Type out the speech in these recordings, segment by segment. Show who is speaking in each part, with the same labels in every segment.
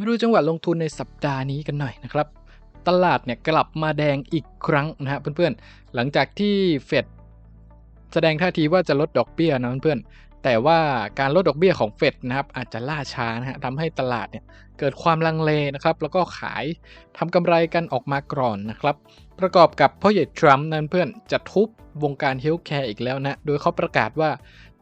Speaker 1: มาดูจังหวะลงทุนในสัปดาห์นี้กันหน่อยนะครับ ตลาดเนี่ยกลับมาแดงอีกครั้งนะฮะเพื่อนๆ หลังจากที่เฟดแสดงท่าทีว่าจะลดดอกเบี้ยนะเพื่อนๆ แต่ว่าการลดดอกเบี้ยของเฟดนะครับอาจจะล่าช้านะฮะทำให้ตลาดเนี่ยเกิดความลังเลนะครับ แล้วก็ขายทำกำไรกันออกมาก่อนนะครับ ประกอบกับพ่อใหญ่ทรัมป์นั้นเพื่อนจะทุบวงการเฮลท์แคร์อีกแล้วนะ โดยเขาประกาศว่า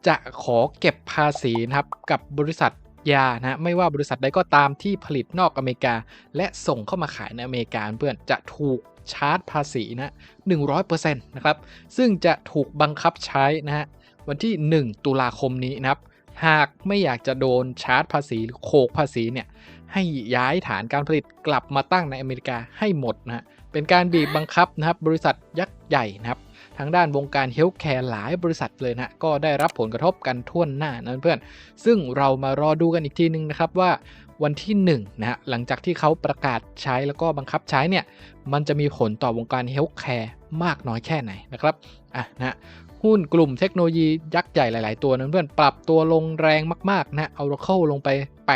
Speaker 1: จะขอเก็บภาษีนะครับกับบริษัท ยานะไม่ว่าบริษัทใดก็ตามที่ผลิตนอกอเมริกา และส่งเข้ามาขายในอเมริกาเพื่อนจะถูกชาร์จภาษีนะ100%นะครับ ซึ่งจะถูกบังคับใช้นะฮะวันที่ 1 ตุลาคมนี้นะครับ หากไม่อยากจะโดนชาร์จภาษีหรือโขกภาษีเนี่ยให้ย้ายฐานการผลิตกลับมาตั้งในอเมริกาให้หมดนะฮะ เป็นการบีบบังคับนะครับบริษัทยักษ์ใหญ่นะครับทางด้านวงการเฮลท์แคร์หลายบริษัทเลยนะก็ได้รับผลกระทบกันทั่วหน้านะเพื่อน ซึ่งเรามารอดูกันอีกทีนึงนะครับว่าวันที่1นะฮะหลังจากที่เขาประกาศใช้แล้วก็บังคับใช้เนี่ยมันจะมีผลต่อวงการเฮลท์แคร์มากน้อยแค่ไหนนะครับอะนะ หุ้นกลุ่มเทคโนโลยียักษ์ใหญ่หลาย ๆ ตัวนั้นเพื่อนปรับตัวลงแรงมาก ๆ นะ Oracle ลงไป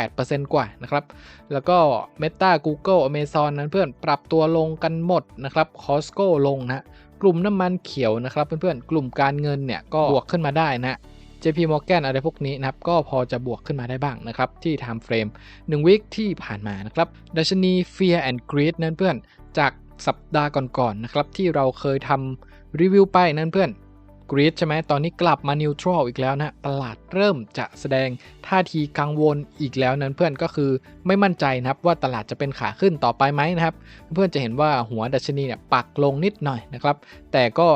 Speaker 1: 8%กว่านะครับ แล้วก็ Meta Google Amazon นั้นเพื่อนปรับตัวลงกันหมดนะครับ Costco ลงนะ กลุ่มน้ำมันเขียวนะครับ เพื่อน ๆ กลุ่มการเงินเนี่ยก็บวกขึ้นมาได้นะ JP Morgan อะไรพวกนี้นะครับ ก็พอจะบวกขึ้นมาได้บ้างนะครับ ที่ time frame 1วิคที่ผ่านมานะครับดัชนี Fear and Greed นั้นเพื่อนจากสัปดาห์ก่อนๆนะครับที่เราเคยทำรีวิวไปนั้นเพื่อน กรีดใช่ไหมตอนนี้กลับมานิวทรัลอีกแล้วนะตลาดเริ่มจะแสดงท่าทีกังวลอีกแล้วนั้นเพื่อนก็คือไม่มั่นใจนะครับว่าตลาดจะเป็นขาขึ้นต่อไปไหมนะครับ เพื่อนจะเห็นว่าหัวดัชนีเนี่ยปักลงนิดหน่อยนะครับ แต่ก็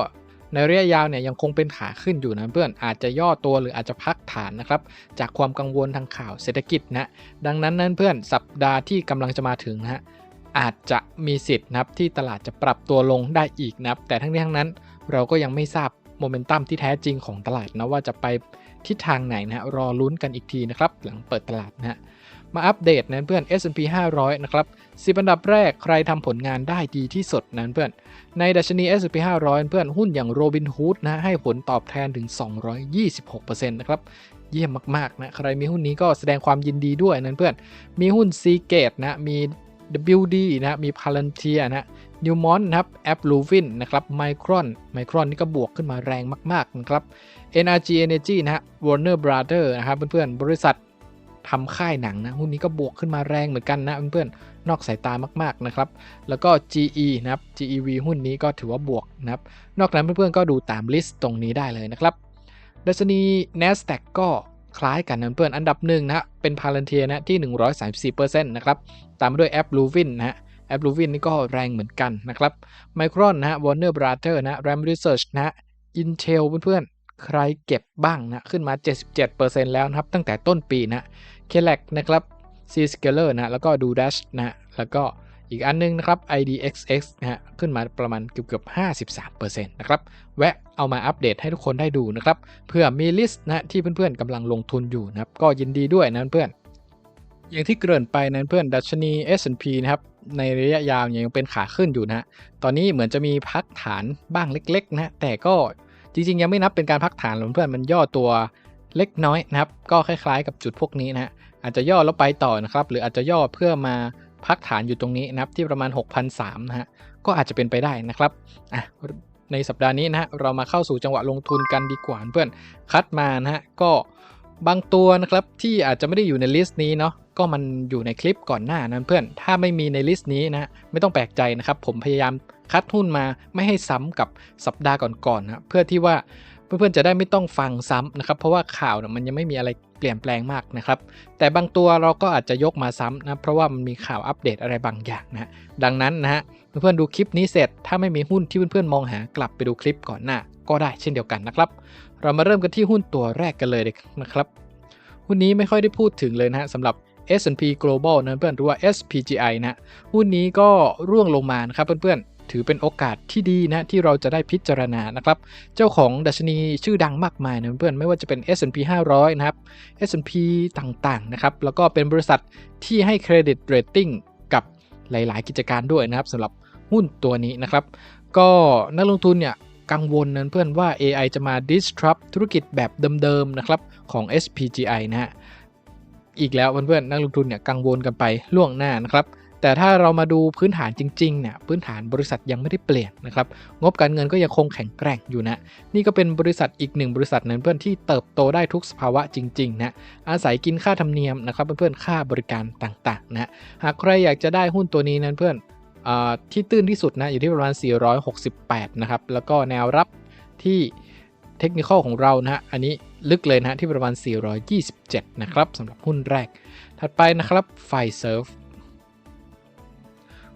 Speaker 1: ในระยะยาวเนี่ยยังคงเป็นขาขึ้นอยู่นะเพื่อนอาจจะย่อตัวหรืออาจจะพักฐานนะครับจากความกังวลทางข่าวเศรษฐกิจนะดังนั้นนั้นเพื่อนสัปดาห์ที่กำลังจะมาถึงนะฮะอาจจะมีสิทธิ์นะครับที่ตลาดจะปรับตัวลงได้อีกนะครับแต่ทั้งนี้ทั้งนั้นเราก็ยังไม่ทราบ โมเมนตัมที่แท้จริงของตลาดนะว่าจะไปทิศทางไหนนะรอลุ้นกันอีกทีนะครับหลังเปิดตลาดนะฮะมาอัปเดตนะเพื่อน S&P 500 นะครับ10อันดับแรกใครทำผลงานได้ดีที่สุดนั้นเพื่อน ในดัชนี S&P 500 เพื่อนหุ้นอย่าง Robinhood นะให้ผลตอบแทนถึง 226%นะครับเยี่ยมมากๆนะใครมีหุ้นนี้ก็แสดงความยินดีด้วยนั้นเพื่อน มีหุ้น Seagate นะมี WD นะมี Palantir นะนิวมอนนะครับแอปลูวินนะครับไมครอนไมครอนนี่ก็บวกขึ้นมาแรงมากๆนะครับ NRG Energy นะฮะ Warner Brother นะครับเพื่อนๆ บริษัททำค่ายหนังนะหุ้นนี้ก็บวกขึ้นมาแรงเหมือนกันนะเพื่อนๆนอกสายตามากๆนะครับแล้วก็ GE นะครับ GEV หุ้นนี้ก็ถือว่าบวกนะครับนอกนั้นเพื่อนๆก็ดูตามลิสต์ตรงนี้ได้เลยนะครับดัชนี NASDAQ ก็ คล้ายกันนะเพื่อนอันดับหนึ่งนะเป็น Palantir นะที่ 134%นะครับตามมาด้วย App Luvin นะฮะแอปลูวินนี่ก็แรงเหมือนกันนะครับไมครอนนะฮะวอร์เนอร์บราเธอร์นะแรมรีเสิร์ชนะฮะอินเทลเพื่อนๆ ใครเก็บบ้างนะขึ้นมา 77%แล้วนะครับตั้งแต่ต้นปีนะเคล a กนะครับซีสเกเลอร์นะแล้วก็ดูดัชนะแล้วก็ อีกอันนึงนะครับ IDXX นะฮะขึ้นมาประมาณเกือบเกือบ53%นะครับ แวะเอามาอัปเดตให้ทุกคนได้ดูนะครับเพื่อมีลิสต์นะที่เพื่อนๆกำลังลงทุนอยู่นะครับ ก็ยินดีด้วยนะเพื่อนอย่างที่เกริ่นไปนั้นเพื่อนดัชนี S&P นะครับในระยะยาวยังเป็นขาขึ้นอยู่นะฮะตอนนี้เหมือนจะมีพักฐานบ้างเล็กๆนะแต่ก็จริงๆ ยังไม่นับเป็นการพักฐานหรอกเพื่อนมันย่อตัวเล็กน้อยนะครับ ก็คล้ายๆ กับจุดพวกนี้นะฮะอาจจะย่อแล้วไปต่อนะครับ หรืออาจจะย่อเพื่อมา พักฐานอยู่ตรงนี้นะครับที่ประมาณ 6,003นะฮะก็อาจจะเป็นไปได้นะครับอะในสัปดาห์นี้นะฮะเรามาเข้าสู่จังหวะลงทุนกันดีกว่าเพื่อนคัดมานะฮะก็บางตัวนะครับที่อาจจะไม่ได้อยู่ในลิสต์นี้เนาะก็มันอยู่ในคลิปก่อนหน้านั้นเพื่อน ถ้าไม่มีในลิสต์นี้นะไม่ต้องแปลกใจนะครับ ผมพยายามคัดหุ้นมาไม่ให้ซ้ำกับสัปดาห์ก่อนๆนะเพื่อที่ว่าเพื่อนๆจะได้ไม่ต้องฟังซ้ำนะครับ เพราะว่าข่าวนะมันยังไม่มีอะไร เปลี่ยนแปลงมากนะครับ แต่บางตัวเราก็อาจจะยกมาซ้ำนะเพราะว่ามันมีข่าวอัปเดตอะไรบางอย่างนะดังนั้นนะฮะเพื่อนๆดูคลิปนี้เสร็จ ถ้าไม่มีหุ้นที่เพื่อนๆมองหากลับไปดูคลิปก่อนหน้าก็ได้เช่นเดียวกันนะครับ เรามาเริ่มกันที่หุ้นตัวแรกกันเลยนะครับหุ้นนี้ไม่ค่อยได้พูดถึงเลยนะฮะสำหรับ S&P Global นะเพื่อนหรือว่า SPGI นะหุ้นนี้ก็ร่วงลงมานะครับเพื่อนๆ ถือเป็นโอกาสที่ดีนะที่เราจะได้พิจารณานะครับ เจ้าของดัชนีชื่อดังมากมายนะเพื่อนไม่ว่าจะเป็น S&P 500 นะครับ S&P ต่างๆนะครับแล้วก็เป็นบริษัทที่ให้เครดิตเรตติ้งกับหลาย ๆ กิจการด้วยนะครับสำหรับหุ้นตัวนี้นะครับ ก็นักลงทุนเนี่ยกังวลนะเพื่อนว่า AI จะมา disrupt ธุรกิจแบบเดิมๆนะครับของ SPGI นะฮะอีกแล้วเพื่อนๆนักลงทุนเนี่ยกังวลกันไปล่วงหน้านะครับ แต่ถ้าเรามาดูพื้นฐานจริงๆเนี่ยพื้นฐานบริษัทยังไม่ได้เปลี่ยนนะครับงบการเงินก็ยังคงแข็งแกร่งอยู่นะนี่ก็เป็นบริษัทอีกหนึ่งบริษัทนั้นเพื่อนที่เติบโตได้ทุกสภาวะจริงๆนะอาศัยกินค่าธรรมเนียมนะครับเพื่อนๆค่าบริการต่างๆนะหากใครอยากจะได้หุ้นตัวนี้นั้นเพื่อนอาที่ตื้นที่สุดนะอยู่ที่ประมาณ 468 นะครับแล้วก็แนวรับที่เทคนิคของเรานะฮะอันนี้ลึกเลยนะฮะที่ประมาณ 427 นะครับสำหรับหุ้นแรก ถัดไปนะครับไฟเซิร์ฟ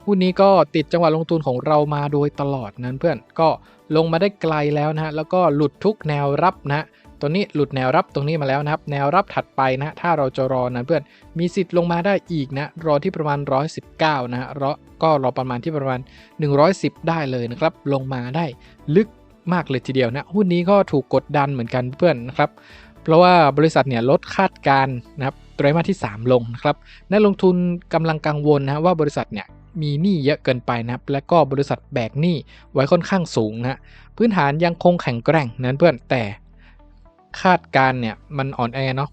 Speaker 1: หุ้นนี้ก็ติดจังหวะลงทุนของเรามาโดยตลอดนั้นเพื่อนก็ลงมาได้ไกลแล้วนะฮะแล้วก็หลุดทุกแนวรับนะตัวนี้หลุดแนวรับตรงนี้มาแล้วนะครับ แนวรับถัดไปนะ ถ้าเราจะรอนะเพื่อน มีสิทธิ์ลงมาได้อีกนะ รอที่ประมาณ 119 นะฮะรอก็รอประมาณที่ประมาณ 110 ได้เลยนะครับ ลงมาได้ลึกมากเลยทีเดียวนะ หุ้นนี้ก็ถูกกดดันเหมือนกันเพื่อนนะครับ เพราะว่าบริษัทเนี่ยลดคาดการณ์นะครับไตรมาสที่ 3 ลงนะครับ นักลงทุนกำลังกังวลนะว่าบริษัทเนี่ย มีหนี้เยอะเกินไปนะครับ และก็บริษัทแบกหนี้ไว้ค่อนข้างสูงนะพื้นฐานยังคงแข็งแกร่งนั้นเพื่อนแต่คาดการเนี่ยมันอ่อนแอเนาะ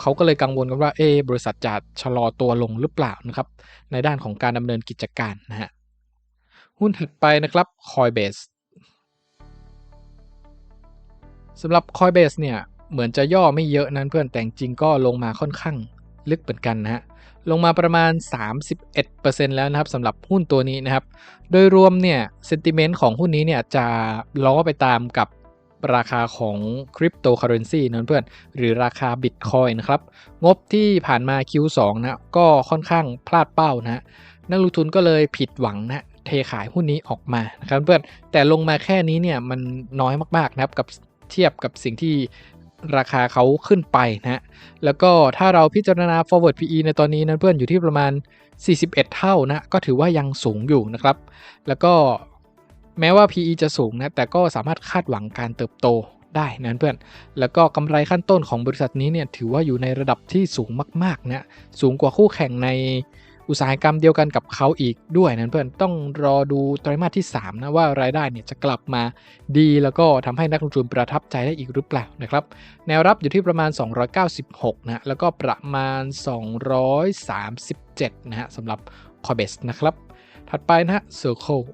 Speaker 1: เขาก็เลยกังวลกันว่าเออบริษัทจะชะลอตัวลงหรือเปล่านะครับในด้านของการดำเนินกิจการนะฮะหุ้นถัดไปนะครับ Coinbase สำหรับ Coinbase เนี่ยเหมือนจะย่อไม่เยอะนั้นเพื่อนแต่จริงก็ลงมาค่อนข้างลึกเหมือนกันนะฮะ ลงมาประมาณ 31%แล้วนะครับสำหรับหุ้นตัวนี้นะครับ โดยรวมเนี่ยเซนติเมนต์ของหุ้นนี้เนี่ยจะล้อไปตามกับราคาของคริปโตเคอเรนซีนั่นเพื่อน หรือราคาบิตคอยนะครับ งบที่ผ่านมา Q2 นะก็ค่อนข้างพลาดเป้านะนักลงทุนก็เลยผิดหวังนะเทขายหุ้นนี้ออกมานะครับเพื่อนแต่ลงมาแค่นี้เนี่ยมันน้อยมากๆนะครับกับเทียบกับสิ่งที่ ราคาเขาขึ้นไปนะแล้วก็ถ้าเราพิจารณา forward PE ในตอนนี้นั้นเพื่อนอยู่ที่ประมาณ 41 เท่านะ ก็ถือว่ายังสูงอยู่นะครับ แล้วก็แม้ว่า PE จะสูงนะ แต่ก็สามารถคาดหวังการเติบโตได้นะเพื่อน แล้วก็กำไรขั้นต้นของบริษัทนี้เนี่ยถือว่าอยู่ในระดับที่สูงมากๆนะ สูงกว่าคู่แข่งใน อุตสาหกรรมเดียวกันกับเขาอีกด้วยนะเพื่อนต้องรอดูไตรมาสที่ 3 นะว่ารายได้เนี่ยจะกลับมาดีแล้วก็ทำให้นักลงทุนประทับใจได้อีกหรือเปล่านะครับ แนวรับอยู่ที่ประมาณ 296 นะแล้วก็ประมาณ 237 นะฮะสำหรับ c o b e s นะครับ ถัดไปนะฮะ Circle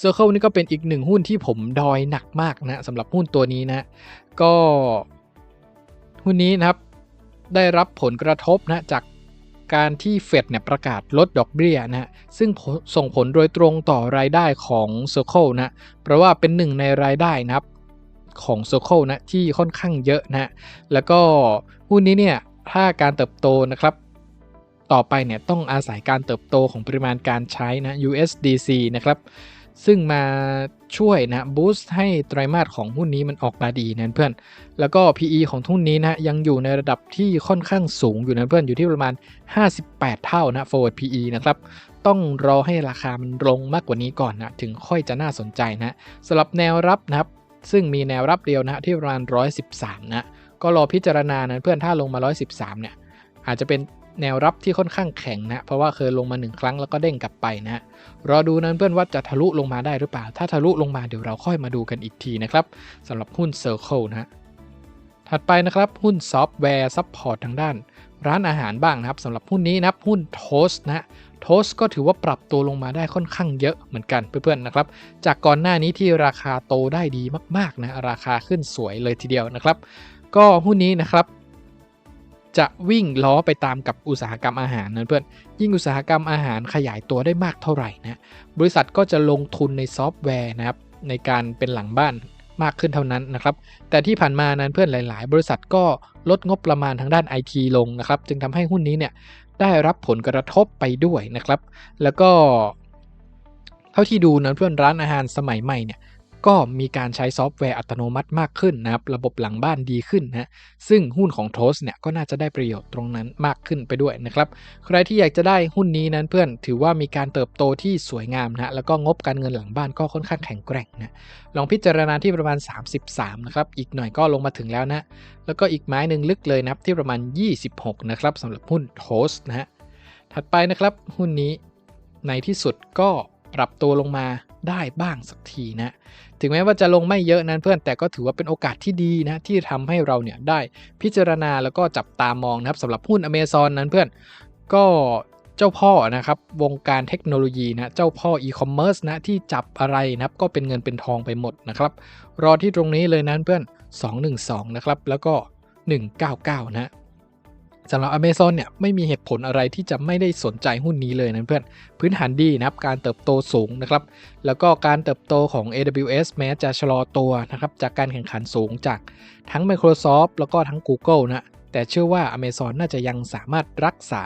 Speaker 1: Circle นี่ก็เป็นอีกหนึ่งหุ้นที่ผมดอยหนักมากนะสำหรับหุ้นตัวนี้นะ ก็หุ้นนี้นะครับ ได้รับผลกระทบนะจากการที่เฟดเนี่ยประกาศลดดอกเบี้ยนะซึ่งส่งผลโดยตรงต่อรายได้ของ Circle นะเพราะว่าเป็นหนึ่งในรายได้นะครับของ Circle นะที่ค่อนข้างเยอะนะแล้วก็หุ้นนี้เนี่ยถ้าการเติบโตนะครับ ต่อไปเนี่ยต้องอาศัยการเติบโตของปริมาณการใช้นะ USDC นะครับซึ่งมา ช่วยนะบูสต์ให้ไตรมาสของหุ้นนี้มันออกมาดีนะเพื่อน แล้วก็ PE ของทุ้นนี้นะยังอยู่ในระดับที่ค่อนข้างสูงอยู่นะเพื่อนอยู่ที่ประมาณ 58 เท่านะ forward PE นะครับต้องรอให้ราคามันลงมากกว่านี้ก่อนนะถึงค่อยจะน่าสนใจนะสำหรับแนวรับนะครับซึ่งมีแนวรับเดียวนะที่ประมาณ 113 นะ ก็รอพิจารณานะเพื่อนถ้าลงมา 113 เนี่ยอาจจะเป็น แนวรับที่ค่อนข้างแข็งนะ เพราะว่าเคยลงมา 1 ครั้งแล้วก็เด้งกลับไปนะรอดูนั้นเพื่อนว่าจะทะลุลงมาได้หรือเปล่า ถ้าทะลุลงมาเดี๋ยวเราค่อยมาดูกันอีกทีนะครับสำหรับหุ้น Circle นะถัดไปนะครับหุ้นซอฟต์แวร์ซัพพอร์ตทางด้าน ร้านอาหารบ้างนะครับสำหรับหุ้นนี้นะหุ้นโทสนะโทสก็ถือว่าปรับตัวลงมาได้ค่อนข้างเยอะเหมือนกันเพื่อนๆนะครับ จากก่อนหน้านี้ที่ราคาโตได้ดีมากๆนะราคาขึ้นสวยเลยทีเดียวนะครับ ก็หุ้นนี้นะครับ จะวิ่งล้อไปตามกับอุตสาหกรรมอาหารนะเพื่อน ยิ่งอุตสาหกรรมอาหารขยายตัวได้มากเท่าไหร่นะบริษัทก็จะลงทุนในซอฟต์แวร์นะครับในการเป็นหลังบ้านมากขึ้นเท่านั้นนะครับ แต่ที่ผ่านมานั้นเพื่อนหลาย ๆ บริษัทก็ลดงบประมาณทางด้านไอทีลงนะครับ จึงทำให้หุ้นนี้เนี่ยได้รับผลกระทบไปด้วยนะครับ แล้วก็ เท่าที่ดูนะเพื่อนร้านอาหารสมัยใหม่เนี่ย ก็มีการใช้ซอฟต์แวร์อัตโนมัติมากขึ้นนะครับ ระบบหลังบ้านดีขึ้นนะซึ่งหุ้นของโทสเนี่ยก็น่าจะได้ประโยชน์ตรงนั้นมากขึ้นไปด้วยนะครับ ใครที่อยากจะได้หุ้นนี้นั้นเพื่อนถือว่ามีการเติบโตที่สวยงามนะแล้วก็งบการเงินหลังบ้านก็ค่อนข้างแข็งแกร่งนะลองพิจารณาที่ประมาณ 33 นะครับ อีกหน่อยก็ลงมาถึงแล้วนะ แล้วก็อีกไม้หนึ่งลึกเลยนะครับที่ประมาณ 26 นะครับสำหรับหุ้นโทสนะฮะถัดไปนะครับหุ้นนี้ในที่สุดก็ปรับตัวลงมา ได้บ้างสักทีนะ ถึงแม้ว่าจะลงไม่เยอะนั้นเพื่อนแต่ก็ถือว่าเป็นโอกาสที่ดีนะที่ทำให้เราเนี่ยได้พิจารณาแล้วก็จับตามองนะครับสำหรับหุ้นอเมซอนนั้นเพื่อนก็เจ้าพ่อนะครับวงการเทคโนโลยีนะเจ้าพ่ออีคอมเมิร์ซนะที่จับอะไรนะครับก็เป็นเงินเป็นทองไปหมดนะครับ รอที่ตรงนี้เลยนั้นเพื่อน 212 นะครับ แล้วก็ 199 นะ สำหรับ Amazon เนี่ยไม่มีเหตุผลอะไรที่จะไม่ได้สนใจหุ้นนี้เลยนะเพื่อนพื้นฐานดีนะครับการเติบโตสูงนะครับแล้วก็การเติบโตของ AWS แม้จะชะลอตัวนะครับจากการแข่งขันสูงจากทั้ง Microsoft แล้วก็ทั้ง Google นะแต่เชื่อว่า Amazon น่าจะยังสามารถรักษา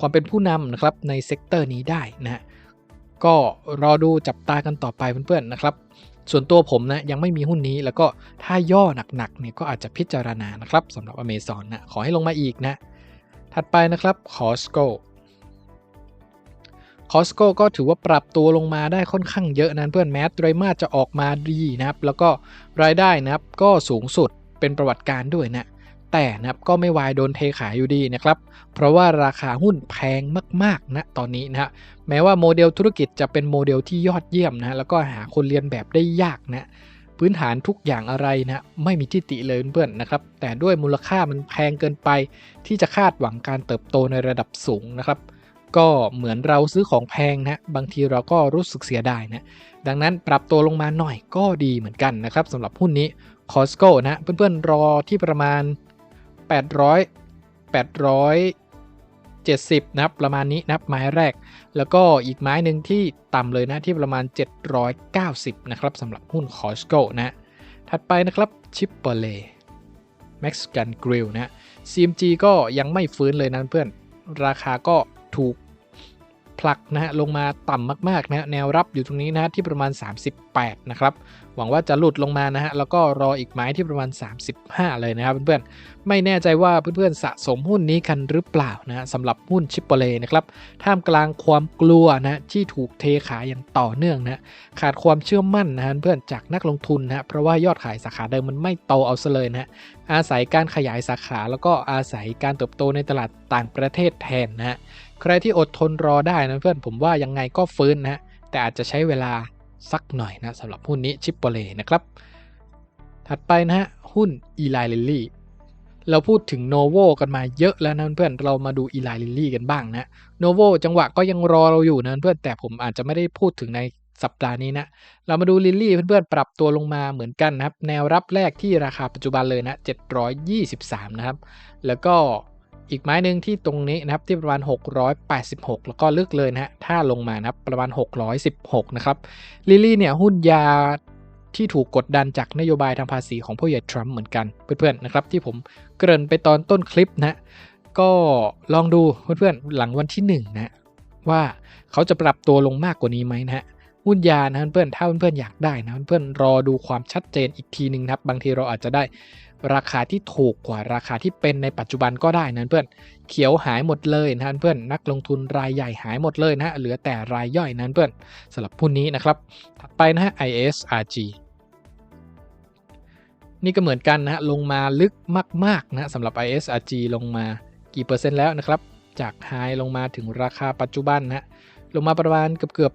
Speaker 1: ความเป็นผู้นำนะครับในเซกเตอร์นี้ได้นะก็รอดูจับตากันต่อไปเพื่อนๆนะครับ ส่วนตัวผมนะยังไม่มีหุ้นนี้แล้วก็ถ้าย่อหนักๆเนี่ยก็อาจจะพิจารณานะครับสำหรับ Amazon นะขอให้ลงมาอีกนะ ถัดไปนะครับ Costco Costco ก็ถือว่าปรับตัวลงมาได้ค่อนข้างเยอะนะเพื่อนแมสไตรมาสจะออกมาดีนะครับ แล้วก็รายได้นะครับก็สูงสุดเป็นประวัติการด้วยนะ แต่นะครับก็ไม่วายโดนเทขายอยู่ดีนะครับ เพราะว่าราคาหุ้นแพงมากๆนะตอนนี้นะฮะแม้ว่าโมเดลธุรกิจจะเป็นโมเดลที่ยอดเยี่ยมนะแล้วก็หาคนเรียนแบบได้ยากนะพื้นฐานทุกอย่างอะไรนะไม่มีที่ติเลยเพื่อนๆนะครับ แต่ด้วยมูลค่ามันแพงเกินไป ที่จะคาดหวังการเติบโตในระดับสูงนะครับก็เหมือนเราซื้อของแพงนะ บางทีเราก็รู้สึกเสียดายนะ ดังนั้นปรับตัวลงมาหน่อยก็ดีเหมือนกันนะครับสำหรับหุ้นนี้ Costco นะ เพื่อนๆรอที่ประมาณ 800 870 นะครับ ประมาณนี้นะครับ ไม้แรก แล้วก็อีกไม้หนึ่งที่ต่ำเลยนะที่ประมาณ 790 นะครับสำหรับหุ้นคอสโกนะ ถัดไปนะครับ Chipotle Mexican Grill นะ CMG ก็ยังไม่ฟื้นเลยนะเพื่อน ราคาก็ถูก ผลักนะฮะลงมาต่ำมากๆนะแนวรับอยู่ตรงนี้นะที่ประมาณ 38 นะครับ หวังว่าจะหลุดลงมานะฮะแล้วก็รออีกไม้ที่ประมาณ 35 เลยนะครับเพื่อนๆ ไม่แน่ใจว่าเพื่อนๆสะสมหุ้นนี้กันหรือเปล่านะสำหรับหุ้นชิปโปเลนะครับท่ามกลางความกลัวนะที่ถูกเทขายอย่างต่อเนื่องนะขาดความเชื่อมั่นนะฮะเพื่อนจากนักลงทุนนะเพราะว่ายอดขายสาขาเดิมมันไม่โตเอาซะเลยนะอาศัยการขยายสาขาแล้วก็อาศัยการเติบโตในตลาดต่างประเทศแทนนะฮะ ใครที่อดทนรอได้นะเพื่อนผมว่ายังไงก็ฟื้นนะแต่อาจจะใช้เวลาสักหน่อยนะสำหรับหุ้นนี้ชิปโปเลนะครับ ถัดไปนะฮะหุ้นอีไลลิลลี่เราพูดถึงโนโวกันมาเยอะแล้วนะเพื่อนเรามาดูอีไลลิลลี่กันบ้างนะโนโวจังหวะก็ยังรอเราอยู่นะเพื่อนแต่ผมอาจจะไม่ได้พูดถึงในสัปดาห์นี้นะ เรามาดูลิลลี่เพื่อนๆ ปรับตัวลงมาเหมือนกันนะครับ แนวรับแรกที่ราคาปัจจุบันเลยนะ 723 นะครับ แล้วก็ อีกไม้หนึ่งที่ตรงนี้นะครับที่ประมาณ 686 แล้วก็ลึกเลยนะฮะถ้าลงมานะครับประมาณ 616 นะครับลิลลี่เนี่ยหุ้นยาที่ถูกกดดันจากนโยบายทางภาษีของผู้ใหญ่ทรัมป์เหมือนกันเพื่อนๆนะครับที่ผมเกริ่นไปตอนต้นคลิปนะก็ลองดูเพื่อนๆหลังวันที่1นะว่าเขาจะปรับตัวลงมากกว่านี้ไหมนะฮะหุ้นยานะเพื่อนๆถ้าเพื่อนๆอยากได้นะเพื่อนๆรอดูความชัดเจนอีกทีหนึ่งนะครับ บางทีเราอาจจะได้ ราคาที่ถูกกว่าราคาที่เป็นในปัจจุบันก็ได้นะเพื่อนเขียวหายหมดเลยนะเพื่อนนักลงทุนรายใหญ่หายหมดเลยนะเหลือแต่รายย่อยนั้นเพื่อนสำหรับหุ้นนี้นะครับถัดไปนะฮะ ISRG นี่ก็เหมือนกันนะฮะลงมาลึกมากๆนะสำหรับ ISRG ลงมากี่เปอร์เซ็นต์แล้วนะครับ จากไฮลงมาถึงราคาปัจจุบันนะลงมาประมาณเกือบเกือบ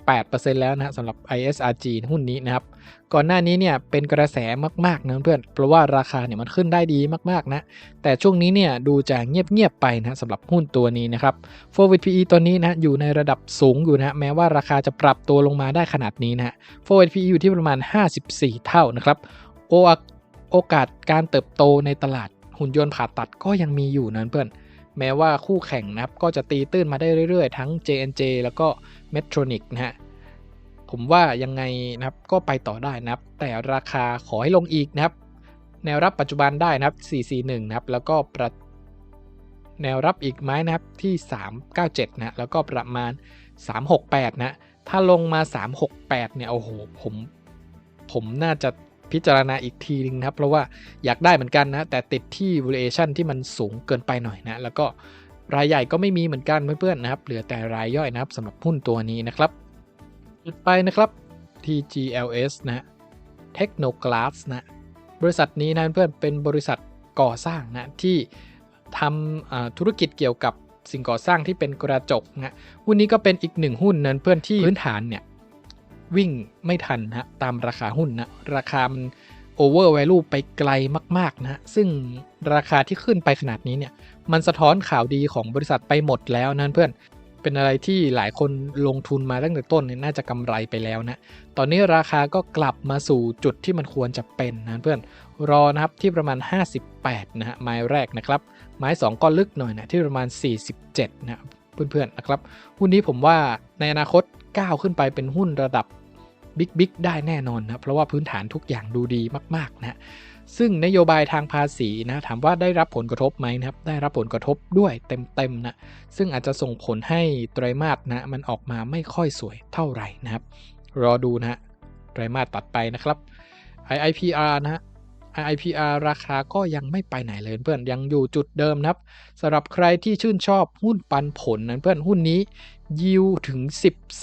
Speaker 1: 28%แล้วนะสำหรับ ISRG หุ้นนี้นะครับ ก่อนหน้านี้เนี่ยเป็นกระแสมากๆนะเพื่อนเพราะว่าราคาเนี่ยมันขึ้นได้ดีมากๆนะ แต่ช่วงนี้เนี่ยดูจะเงียบๆไปนะสำหรับหุ้นตัวนี้นะครับ forward PE ตัวนี้นะอยู่ในระดับสูงอยู่นะแม้ว่าราคาจะปรับตัวลงมาได้ขนาดนี้นะ forward PE อยู่ที่ประมาณ 54 เท่านะครับโอกาสการเติบโตในตลาดหุ่นยนต์ผ่าตัดก็ยังมีอยู่นะเพื่อนแม้ว่าคู่แข่งนะครับก็จะตีตื้นมาได้เรื่อยๆ ทั้ง JNJ แล้วก็ Medtronic นะฮะ ผมว่ายังไงนะครับก็ไปต่อได้นะครับ แต่ราคาขอให้ลงอีกนะครับ แนวรับปัจจุบันได้นะครับ 441 นะครับ แล้วก็ประแนวรับอีกไม้นะครับที่ 397 นะ แล้วก็ประมาณ 368 นะ ถ้าลงมา 368 เนี่ย โอ้โห ผม ผมน่าจะพิจารณาอีกทีนึงนะครับ เพราะว่าอยากได้เหมือนกันนะ แต่ติดที่ valuation ที่มันสูงเกินไปหน่อยนะ แล้วก็รายใหญ่ก็ไม่มีเหมือนกันเพื่อนๆนะครับ เหลือแต่รายย่อยนะครับสำหรับหุ้นตัวนี้นะครับ ต่อไปนะครับ TGLS นะ Technoglass นะ บริษัทนี้นะเพื่อนเป็นบริษัทก่อสร้างนะ ที่ทำธุรกิจเกี่ยวกับสิ่งก่อสร้างที่เป็นกระจกนะหุ้นนี้ก็เป็นอีกหนึ่งหุ้นนั้นเพื่อนที่พื้นฐานเนี่ยวิ่งไม่ทันนะตามราคาหุ้นนะราคามันโอเวอร์ a l ลูไปไกลมากๆนะฮะซึ่งราคาที่ขึ้นไปขนาดนี้เนี่ยมันสะท้อนข่าวดีของบริษัทไปหมดแล้วนะเพื่อน เป็นอะไรที่หลายคนลงทุนมาตั้งแต่ต้นเนี่ยน่าจะกำไรไปแล้วนะ ตอนนี้ราคาก็กลับมาสู่จุดที่มันควรจะเป็นนะเพื่อน รอนะครับที่ประมาณ 58 นะฮะไม้แรกนะครับ ไม้ 2 ก็ลึกหน่อยนะที่ประมาณ 47 นะเพื่อนๆนะครับ หุ้นนี้ผมว่าในอนาคตก้าวขึ้นไปเป็นหุ้นระดับบิ๊กบิ๊กได้แน่นอนนะ เพราะว่าพื้นฐานทุกอย่างดูดีมากๆนะ ซึ่งนโยบายทางภาษีนะถามว่าได้รับผลกระทบไหมนะครับ ได้รับผลกระทบด้วยเต็มๆนะ ซึ่งอาจจะส่งผลให้ไตรมาสนะมันออกมาไม่ค่อยสวยเท่าไหร่นะครับ รอดูนะฮะไตรมาสตัดไปนะครับ IIPR นะฮะ IIPR ราคาก็ยังไม่ไปไหนเลยเพื่อนยังอยู่จุดเดิมนะครับสำหรับใครที่ชื่นชอบหุ้นปันผลนั้นเพื่อนหุ้นนี้ ยิวถึง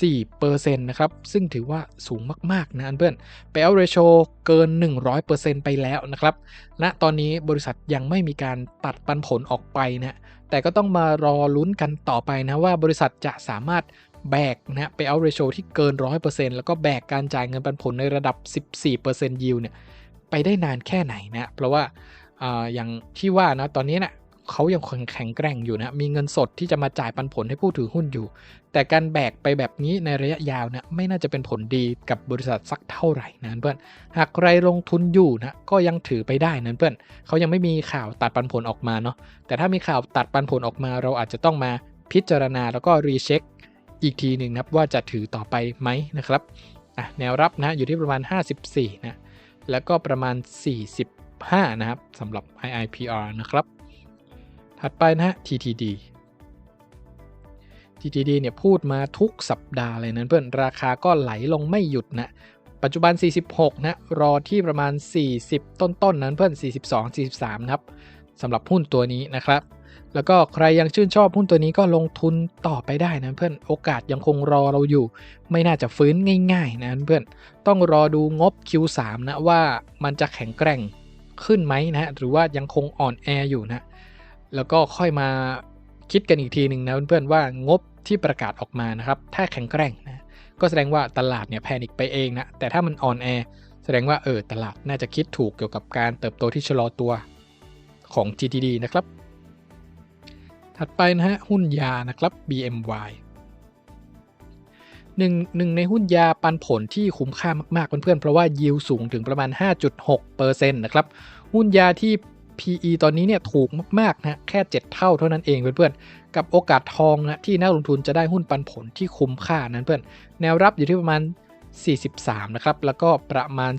Speaker 1: 14%นะครับ ซึ่งถือว่าสูงมาก ๆ นะเพื่อน Payout Ratio เกิน 100%ไปแล้วนะครับณตอนนี้บริษัทยังไม่มีการตัดปันผลออกไปนะ แต่ก็ต้องมารอลุ้นกันต่อไปนะว่าบริษัทจะสามารถแบกนะ Payout Ratio ที่เกิน 100%แล้วก็แบกการจ่ายเงินปันผลในระดับ 14%ยิวเนี่ย ไปได้นานแค่ไหนนะ เพราะว่าอย่างที่ว่านะ ตอนนี้นะ่ะเขายังแข็งแกร่งอยู่นะ มีเงินสดที่จะมาจ่ายปันผลให้ผู้ถือหุ้นอยู่ แต่การแบกไปแบบนี้ในระยะยาวนะไม่น่าจะเป็นผลดีกับบริษัทสักเท่าไหร่นะเพื่อนหากใครลงทุนอยู่นะก็ยังถือไปได้นะเพื่อนเขายังไม่มีข่าวตัดปันผลออกมาเนาะแต่ถ้ามีข่าวตัดปันผลออกมา เราอาจจะต้องมาพิจารณาแล้วก็รีเช็คอีกทีหนึ่งนะว่าจะถือต่อไปไหมนะครับแนวรับนะอยู่ที่ประมาณ 54นะแล้วก็ประมาณ 45 นะครับสำหรับ IIPR นะครับ ถัดไปนะฮะ TTD TTD เนี่ยพูดมาทุกสัปดาห์เลยนะเพื่อนราคาก็ไหลลงไม่หยุดนะ ปัจจุบัน 46 นะ รอที่ประมาณ 40 ต้นๆนนั้นเพื่อน 42 43 นะครับสำหรับหุ้นตัวนี้นะครับ แล้วก็ใครยังชื่นชอบหุ้นตัวนี้ก็ลงทุนต่อไปได้นะเพื่อนโอกาสยังคงรอเราอยู่ ไม่น่าจะฟื้นง่ายๆนะเพื่อนต้องรอดูงบ Q3 นะว่ามันจะแข็งแกร่งขึ้นไหมนะหรือว่ายังคงอ่อนแออยู่นะแล้วก็ค่อยมา คิดกันอีกทีหนึ่งนะเพื่อนๆว่างบที่ประกาศออกมานะครับ ถ้าแข็งแกร่งนะก็แสดงว่าตลาดเนี่ยแพนิคไปเองนะแต่ถ้ามันอ่อนแอแสดงว่าเออตลาดน่าจะคิดถูกเกี่ยวกับการเติบโตที่ชะลอตัวของ GTD นะครับ ถัดไปนะฮะหุ้นยานะครับ BMY หนึ่งหนึ่งในหุ้นยาปันผลที่คุ้มค่ามากๆเพื่อนๆเพราะว่ายิวสูงถึงประมาณ 5.6%นะครับหุ้นยาที่ PE ตอนนี้เนี่ยถูกมากๆนะแค่ 7 เท่าเท่านั้นเองเพื่อนๆ กับโอกาสทองนะที่นักลงทุนจะได้หุ้นปันผลที่คุ้มค่านั้นเพื่อน แนวรับอยู่ที่ประมาณ 43 นะครับ แล้วก็ประมาณ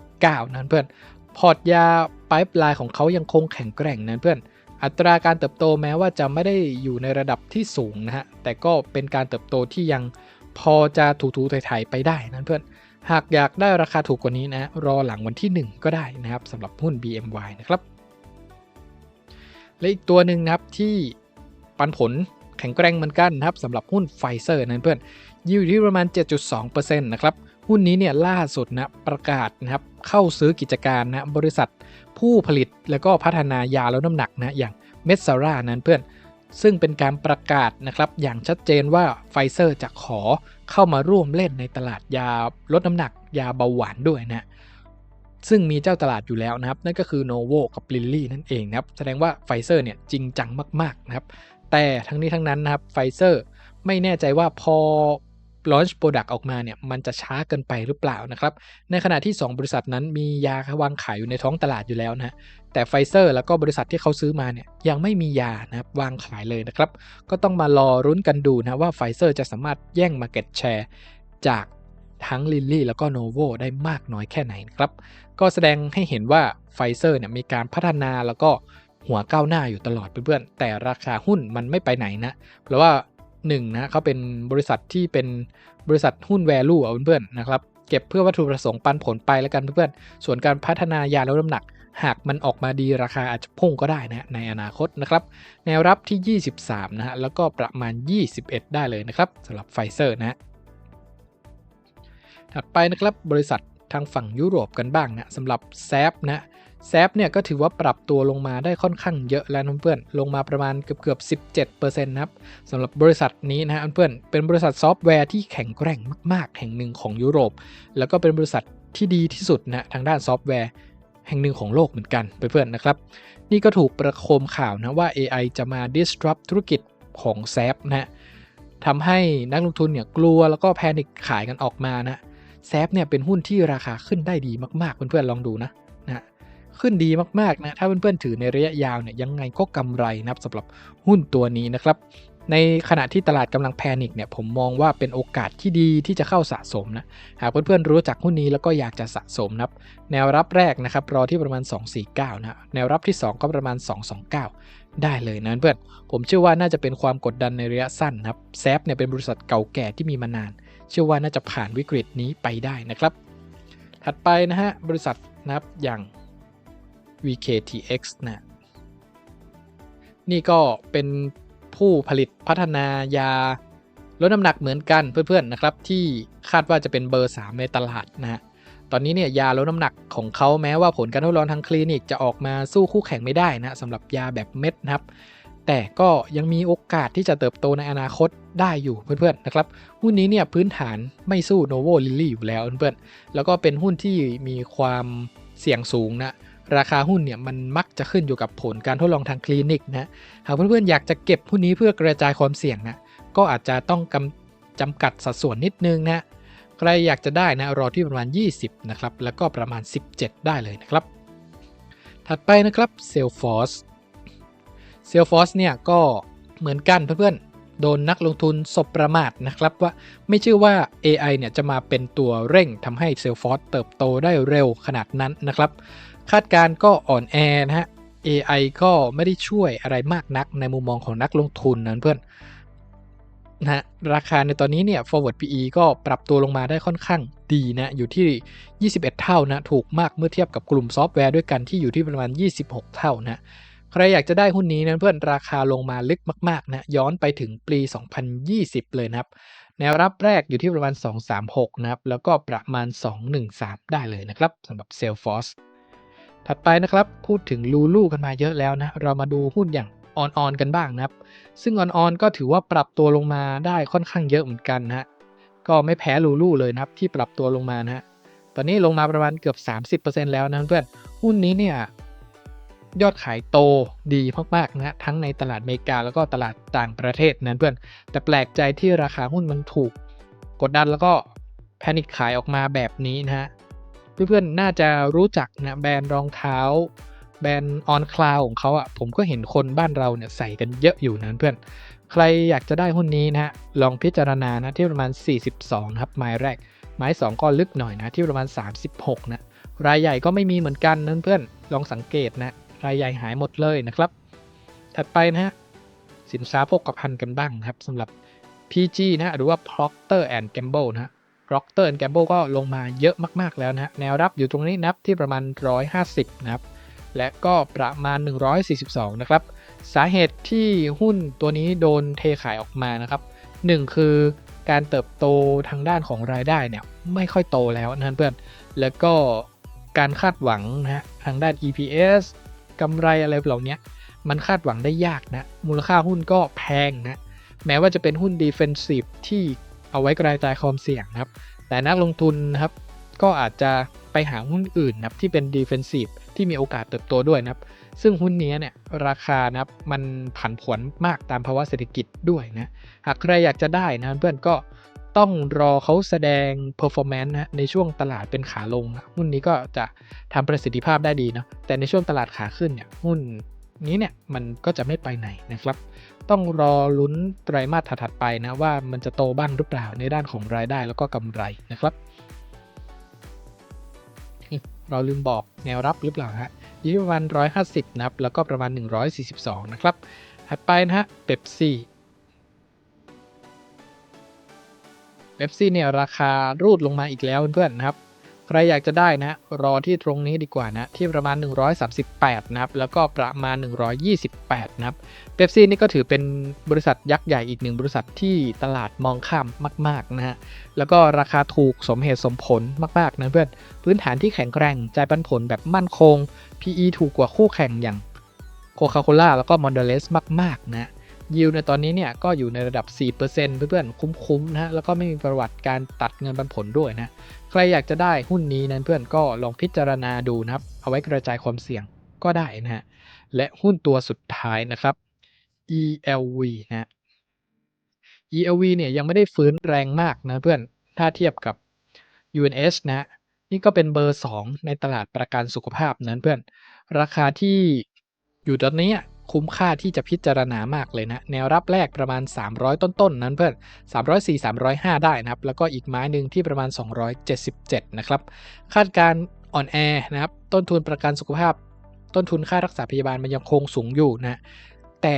Speaker 1: 39 นั้นเพื่อน พอร์ตยาไพป์ไลน์ของเขายังคงแข็งแกร่งนั้นเพื่อน อัตราการเติบโตแม้ว่าจะไม่ได้อยู่ในระดับที่สูงนะฮะ แต่ก็เป็นการเติบโตที่ยังพอจะถูๆไถๆไปได้นะเพื่อนหากอยากได้ราคาถูกกว่านี้นะ รอหลังวันที่ 1 ก็ได้นะครับสำหรับหุ้น BMY นะครับ และอีกตัวหนึ่งนะครับที่ปันผลแข็งแกร่งเหมือนกันนะครับสำหรับหุ้นไฟเซอร์นั้นเพื่อนอยู่ที่ประมาณ 7.2%นะครับหุ้นนี้เนี่ยล่าสุดนะประกาศนะครับเข้าซื้อกิจการนะบริษัทผู้ผลิตแล้วก็พัฒนายาลดน้ำหนักนะอย่างเมสซาร่านั้นเพื่อนซึ่งเป็นการประกาศนะครับอย่างชัดเจนว่าไฟเซอร์จะขอเข้ามาร่วมเล่นในตลาดยาลดน้ำหนักยาเบาหวานด้วยนะ ซึ่งมีเจ้าตลาดอยู่แล้วนะครับ นั่นก็คือโนโวกับลิลลี่นั่นเองนะครับ แสดงว่าไฟเซอร์เนี่ยจริงจังมากๆนะครับ แต่ทั้งนี้ทั้งนั้นนะครับไฟเซอร์ไม่แน่ใจว่าพอลอนช์โปรดักต์ออกมาเนี่ยมันจะช้าเกินไปหรือเปล่านะครับ ในขณะที่ 2 บริษัทนั้นมียาวางขายอยู่ในท้องตลาดอยู่แล้วนะแต่ไฟเซอร์แล้วก็บริษัทที่เขาซื้อมาเนี่ยยังไม่มียานะครับวางขายเลยนะครับ ก็ต้องมารอรุ้นกันดูนะว่าไฟเซอร์จะสามารถแย่งมาเก็ตแชร์จากทั้งลิลลี่แล้วก็โนโวได้มากน้อยแค่ไหนครับ ก็แสดงให้เห็นว่าไฟเซอร์เนี่ยมีการพัฒนาแล้วก็หัวก้าวหน้าอยู่ตลอดเพื่อนๆแต่ราคาหุ้นมันไม่ไปไหนนะ เพราะว่า1นะเขาเป็นบริษัทที่เป็นบริษัทหุ้น value อะเพื่อนๆนะครับเก็บเพื่อวัตถุประสงค์ปันผลไปแล้วกันเพื่อนๆ ส่วนการพัฒนายาลดน้ำหนัก หากมันออกมาดีราคาอาจจะพุ่งก็ได้นะในอนาคตนะครับ แนวรับที่ 23 นะฮะแล้วก็ประมาณ 21 ได้เลยนะครับสำหรับไฟเซอร์นะถัดไปนะครับบริษัท ทางฝั่งยุโรปกันบ้างนะสำหรับแซฟนะแซฟเนี่ยก็ถือว่าปรับตัวลงมาได้ค่อนข้างเยอะแล้วนะเพื่อนลงมาประมาณเกือบเกือบ17%นะครับสำหรับบริษัทนี้นะเพื่อนเป็นบริษัทซอฟต์แวร์ที่แข็งแกร่งมากๆ แห่งหนึ่งของยุโรป แล้วก็เป็นบริษัทที่ดีที่สุดนะทางด้านซอฟต์แวร์แห่งหนึ่งของโลกเหมือนกันเพื่อนๆนะครับ นี่ก็ถูกประโคมข่าวนะว่า AI จะมา disrupt ธุรกิจของแซฟนะทำให้นักลงทุนเนี่ยกลัวแล้วก็แพนิคขายกันออกมานะ แซฟเนี่ยเป็นหุ้นที่ราคาขึ้นได้ดีมากๆ เพื่อนๆลองดูนะนะขึ้นดีมากๆนะถ้าเพื่อนๆถือในระยะยาวเนี่ยยังไงก็กำไรนะครับสำหรับหุ้นตัวนี้นะครับในขณะที่ตลาดกำลังแพนิคเนี่ยผมมองว่าเป็นโอกาสที่ดีที่จะเข้าสะสมนะหากเพื่อนๆรู้จักหุ้นนี้แล้วก็อยากจะสะสมนะครับแนวรับแรกนะครับรอที่ประมาณ 249นะแนวรับที่ 2 ก็ประมาณ 229 ได้เลยนะเพื่อนผมเชื่อว่าน่าจะเป็นความกดดันในระยะสั้นนะครับแซฟเนี่ยเป็นบริษัทเก่าแก่ที่มีมานาน ชื่อว่าน่าจะผ่านวิกฤตนี้ไปได้นะครับ ถัดไปนะฮะ บริษัทนับอย่าง VKTX นะนี่ก็เป็นผู้ผลิตพัฒนายาลดน้ำหนักเหมือนกันเพื่อนๆนะครับที่คาดว่าจะเป็นเบอร์ 3 ในตลาดนะฮะตอนนี้เนี่ยยาลดน้ำหนักของเขาแม้ว่าผลการทดลองทางคลินิกจะออกมาสู้คู่แข่งไม่ได้นะสำหรับยาแบบเม็ดนะครับ แต่ก็ยังมีโอกาสที่จะเติบโตในอนาคต ได้อยู่เพื่อนๆนะครับหุ้นนี้เนี่ยพื้นฐานไม่สู้ Novo Lilly อยู่แล้วเพื่อนๆแล้วก็เป็นหุ้นที่มีความเสี่ยงสูงนะราคาหุ้นเนี่ยมันมักจะขึ้นอยู่กับผลการทดลองทางคลินิกนะหากเพื่อนๆอยากจะเก็บหุ้นนี้เพื่อกระจายความเสี่ยงนะก็อาจจะต้องกำจำกัดสัดส่วนนิดนึงนะใครอยากจะได้นะรอที่ประมาณ 20นะครับแล้วก็ประมาณ 17 ได้เลยนะครับ ถัดไปนะครับ Salesforce Salesforce เนี่ยก็เหมือนกันเพื่อน โดนนักลงทุนสบประมาทนะครับว่าไม่เชื่อว่า AI เนี่ยจะมาเป็นตัวเร่งทำให้ Salesforce เติบโตได้เร็วขนาดนั้นนะครับ คาดการก็อ่อนแอนะฮะ AI ก็ไม่ได้ช่วยอะไรมากนักในมุมมองของนักลงทุนนะเพื่อนนะราคาในตอนนี้เนี่ย forward PE ก็ปรับตัวลงมาได้ค่อนข้างดีนะอยู่ที่ 21 เท่านะ ถูกมากเมื่อเทียบกับกลุ่มซอฟต์แวร์ด้วยกันที่อยู่ที่ประมาณ 26 เท่านะ ใครอยากจะได้หุ้นนี้นะเพื่อนราคาลงมาลึกมากๆนะย้อนไปถึงปี 2020 เลยนะครับ แนวรับแรกอยู่ที่ประมาณ 236 นะครับ แล้วก็ประมาณ 213 ได้เลยนะครับสำหรับ Salesforce ถัดไปนะครับพูดถึงลูลูกันมาเยอะแล้วนะ เรามาดูหุ้นอย่างออนออนกันบ้างนะครับ ซึ่งออนออนก็ถือว่าปรับตัวลงมาได้ค่อนข้างเยอะเหมือนกันนะ ก็ไม่แพ้ลูลูเลยนะครับที่ปรับตัวลงมานะฮะตอนนี้ลงมาประมาณเกือบ 30%แล้วนะเพื่อนหุ้นนี้เนี่ย ยอดขายโตดีมากๆนะฮะทั้งในตลาดอเมริกาแล้วก็ตลาดต่างประเทศนะเพื่อน แต่แปลกใจที่ราคาหุ้นมันถูก กดดันแล้วก็แพนิคขายออกมาแบบนี้นะฮะเพื่อนๆน่าจะรู้จักนะแบรนด์รองเท้า แบรนด์ออนคลาวของเขาอะผมก็เห็นคนบ้านเราเนี่ยใส่กันเยอะอยู่นะเพื่อนใครอยากจะได้หุ้นนี้นะฮะลองพิจารณานะที่ประมาณ 42 ครับไม้แรก ไม้ 2 ก็ลึกหน่อยนะที่ประมาณ 36 นะรายใหญ่ก็ไม่มีเหมือนกันนะเพื่อนลองสังเกตนะ รายใหญ่หายหมดเลยนะครับ ถัดไปนะฮะสินค้าโภคภัณฑ์กันบ้างครับสำหรับ PG นะหรือว่า Procter and Gamble นะฮะ Procter and Gamble ก็ลงมาเยอะมาก ๆ แล้วนะฮะแนวรับอยู่ตรงนี้นับที่ประมาณ 150 นะครับ และก็ประมาณ 142 นะครับ สาเหตุที่หุ้นตัวนี้โดนเทขายออกมานะครับ 1 คือการเติบโตทางด้านของรายได้เนี่ยไม่ค่อยโตแล้วนะเพื่อน แล้วก็การคาดหวังนะฮะทางด้าน EPS กำไรอะไรเหล่านี้มันคาดหวังได้ยากนะ มูลค่าหุ้นก็แพงนะ แม้ว่าจะเป็นหุ้น defensive ที่เอาไว้กระจายความเสี่ยงครับ แต่นักลงทุนนะครับ ก็อาจจะไปหาหุ้นอื่นนะครับที่เป็น defensive ที่มีโอกาสเติบโตด้วยนะครับ ซึ่งหุ้นนี้เนี่ยราคานะครับมันผันผวนมากตามภาวะเศรษฐกิจด้วยนะ หากใครอยากจะได้นะเพื่อนก็ ต้องรอเขาแสดง performance นะในช่วงตลาดเป็นขาลงหุ้นนี้ก็จะทำประสิทธิภาพได้ดีนะแต่ในช่วงตลาดขาขึ้นเนี่ยหุ้นนี้เนี่ยมันก็จะไม่ไปไหนนะครับ ต้องรอลุ้นไตรมาสถัดไปนะว่ามันจะโตบ้างหรือเปล่าในด้านของรายได้แล้วก็กำไรนะครับ เราลืมบอกแนวรับหรือเปล่าฮะยี่ประมาณ150นะครับแล้วก็ประมาณ 142 นะครับถัดไปนะฮะเบปซี่ เบปซี่เนี่ยราคารูดลงมาอีกแล้วเพื่อนนะครับ ใครอยากจะได้นะ รอที่ตรงนี้ดีกว่านะ ที่ประมาณ 138 นะครับ แล้วก็ประมาณ 128 นะครับเ e ปซี่นี่ก็ถือเป็นบริษัทยักษ์ใหญ่อีกหนึ่งบริษัทที่ตลาดมองข้ามมาก ๆ นะฮะ แล้วก็ราคาถูกสมเหตุสมผลมาก ๆ นะเพื่อน พื้นฐานที่แข็งแกร่งจ่ายปันผลแบบมั่นคง PE ถูกกว่าคู่แข่งอย่างโคคาโคล่าแล้วก็มอนเดเลสมาก ๆ นะ ยิวในตอนนี้เนี่ยก็อยู่ในระดับ 4%เพื่อนๆ คุ้มๆนะฮะ แล้วก็ไม่มีประวัติการตัดเงินปันผลด้วยนะ ใครอยากจะได้หุ้นนี้นั้นเพื่อนก็ลองพิจารณาดูนะครับ เอาไว้กระจายความเสี่ยงก็ได้นะฮะ และหุ้นตัวสุดท้ายนะครับ ELV นะ ELV เนี่ยยังไม่ได้ฟื้นแรงมากนะเพื่อน ถ้าเทียบกับ UNH นะ นี่ก็เป็นเบอร์ 2 ในตลาดประกันสุขภาพนั้นเพื่อน ราคาที่อยู่ตอนนี้ คุ้มค่าที่จะพิจารณามากเลยนะ แนวรับแรกประมาณ 300 ต้นๆนนั้นเพื่อน304 305 ได้นะครับ แล้วก็อีกไม้หนึ่งที่ประมาณ 277 นะครับ คาดการณ์อ่อนแอนะครับ ต้นทุนประกันสุขภาพ ต้นทุนค่ารักษาพยาบาลมันยังคงสูงอยู่นะ แต่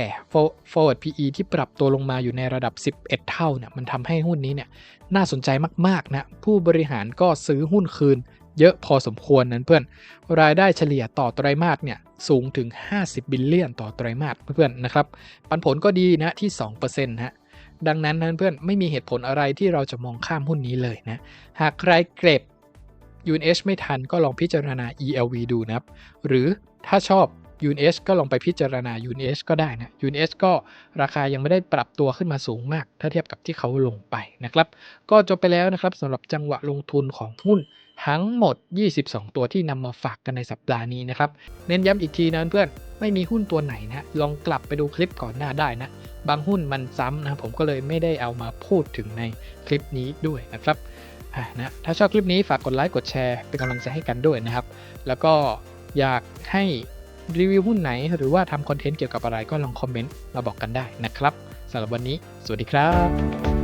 Speaker 1: forward PE ที่ปรับตัวลงมาอยู่ในระดับ 11 เท่าเนี่ย มันทำให้หุ้นนี้เนี่ยน่าสนใจมากๆนะ ผู้บริหารก็ซื้อหุ้นคืน เยอะพอสมควรนั้นเพื่อน รายได้เฉลี่ยต่อไตรมาสเนี่ยสูงถึง 50 บิลเลียนต่อไตรมาสเพื่อนๆนะครับ ปันผลก็ดีนะที่ 2%ฮะดังนั้นนั้นเพื่อนไม่มีเหตุผลอะไรที่เราจะมองข้ามหุ้นนี้เลยนะ หากใครเก็บ UNH ไม่ทันก็ลองพิจารณา ELV ดูนะครับ หรือถ้าชอบ UNH ก็ลองไปพิจารณา UNH ก็ได้นะ UNH ก็ราคายังไม่ได้ปรับตัวขึ้นมาสูงมาก ถ้าเทียบกับที่เขาลงไปนะครับ ก็จบไปแล้วนะครับสำหรับจังหวะลงทุนของหุ้น ทั้งหมด 22 ตัวที่นำมาฝากกันในสัปดาห์นี้นะครับ เน้นย้ำอีกทีนะเพื่อน ไม่มีหุ้นตัวไหนนะ ลองกลับไปดูคลิปก่อนหน้าได้นะ บางหุ้นมันซ้ำนะผมก็เลยไม่ได้เอามาพูดถึงในคลิปนี้ด้วยนะครับนะถ้าชอบคลิปนี้ฝากกดไลค์กดแชร์เป็นกำลังใจให้กันด้วยนะครับ แล้วก็อยากให้รีวิวหุ้นไหนหรือว่าทำคอนเทนต์เกี่ยวกับอะไรก็ลองคอมเมนต์มาบอกกันได้นะครับสำหรับวันนี้ สวัสดีครับ